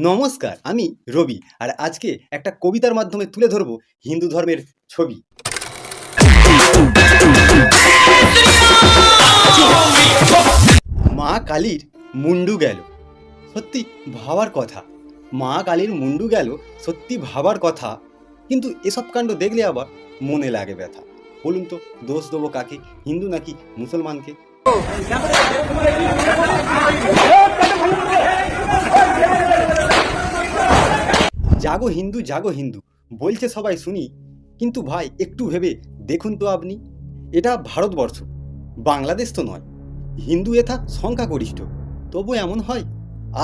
নমস্কার, আমি রবি। আর আজকে একটা কবিতার মাধ্যমে তুলে ধরবো হিন্দু ধর্মের ছবি। মা কালীর মুন্ডু গেল। সত্যি ভাবার কথা। মা কালীর মুন্ডু গেল, সত্যি ভাবার কথা। কিন্তু এসব কাণ্ড দেখলে আবার মনে লাগে ব্যথা। বলুন তো, দোষ দেবো কাকে? হিন্দু নাকি মুসলমানকে? জাগো হিন্দু জাগো হিন্দু, বলছে সবাই শুনি। কিন্তু ভাই, একটু ভেবে দেখুন তো আপনি। এটা ভারতবর্ষ, বাংলাদেশ তো নয়। হিন্দু এথা সংখ্যাগরিষ্ঠ, তবু এমন হয়?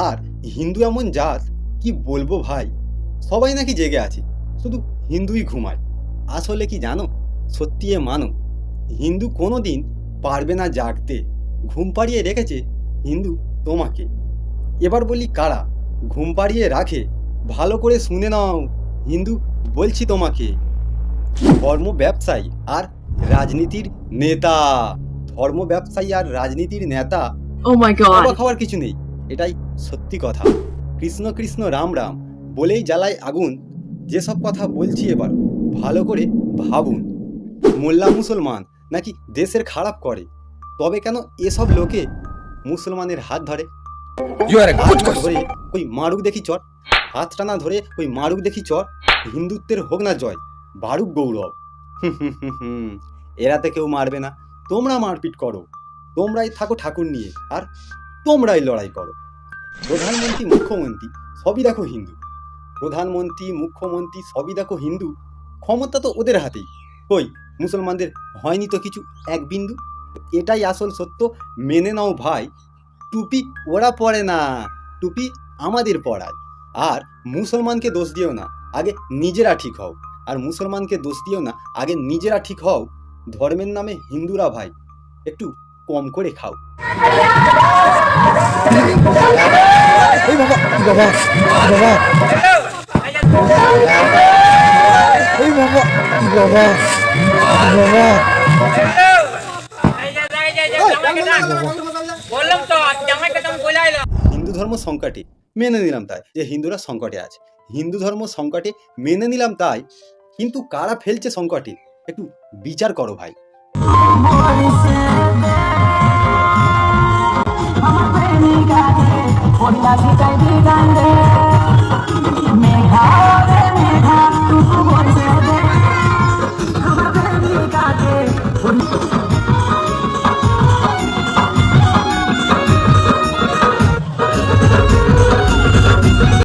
আর হিন্দু এমন জাত, কি বলব ভাই? সবাই নাকি জেগে আছে, শুধু হিন্দুই ঘুমায়। আসলে কি জানো? সত্যি এ মানো, হিন্দু কোনো দিন পারবে না জাগতে। ঘুম পাড়িয়ে রেখেছে হিন্দু তোমাকে। এবার বলি কারা? ঘুম পাড়িয়ে রাখে ভালো করে শুনে নাও হিন্দু। বলছি তোমাকে ধর্ম ব্যবসায়ী আর রাজনীতির নেতা। ধর্ম ব্যবসায়ী আর রাজনীতির নেতা। Oh হওয়ার কিছু নেই এটাই সত্যি কথা। কৃষ্ণ কৃষ্ণ রাম রাম বলেই জ্বালায় আগুন। যেসব কথা বলছি এবার ভালো করে ভাবুন। মোল্লা মুসলমান নাকি দেশের খারাপ করে? তবে কেন এসব লোকে মুসলমানের হাত ধরে? ওই মারুক দেখি চর হাত টানা ধরে ওই মারুক দেখি চর, হিন্দুত্বের হোক না জয়, বারুক গৌরব। এরাতে কেউ মারবে না, তোমরা মারপিট করো, তোমরাই থাকো ঠাকুর নিয়ে, আর তোমরাই লড়াই করো। প্রধানমন্ত্রী, মুখ্যমন্ত্রী, সবই দেখো হিন্দু। প্রধানমন্ত্রী, মুখ্যমন্ত্রী, সবই দেখো হিন্দু, ক্ষমতা তো ওদের হাতেই। কই, মুসলমানদের হয়নি তো কিছু এক বিন্দু? এটাই আসল সত্য, মেনে নাও ভাই, টুপি ওরা পরে না, টুপি আমাদের পড়ায় আর মুসলমানকে দোষ দিও না আগে নিজেরা ঠিক হও আর মুসলমানকে দোষ দিও না আগে নিজেরা ঠিক হও ধর্মের নামে হিন্দুরা ভাই একটু কম করে খাও বাবা বাবা বাবা বাবা হিন্দু ধর্ম সংকটে মেনে নিলাম তাই, যে হিন্দুরা সংকটে আছে। হিন্দু ধর্ম সংকটে মেনে নিলাম তাই, কিন্তু কারা ফেলছে সংকটে? একটু বিচার করো ভাই।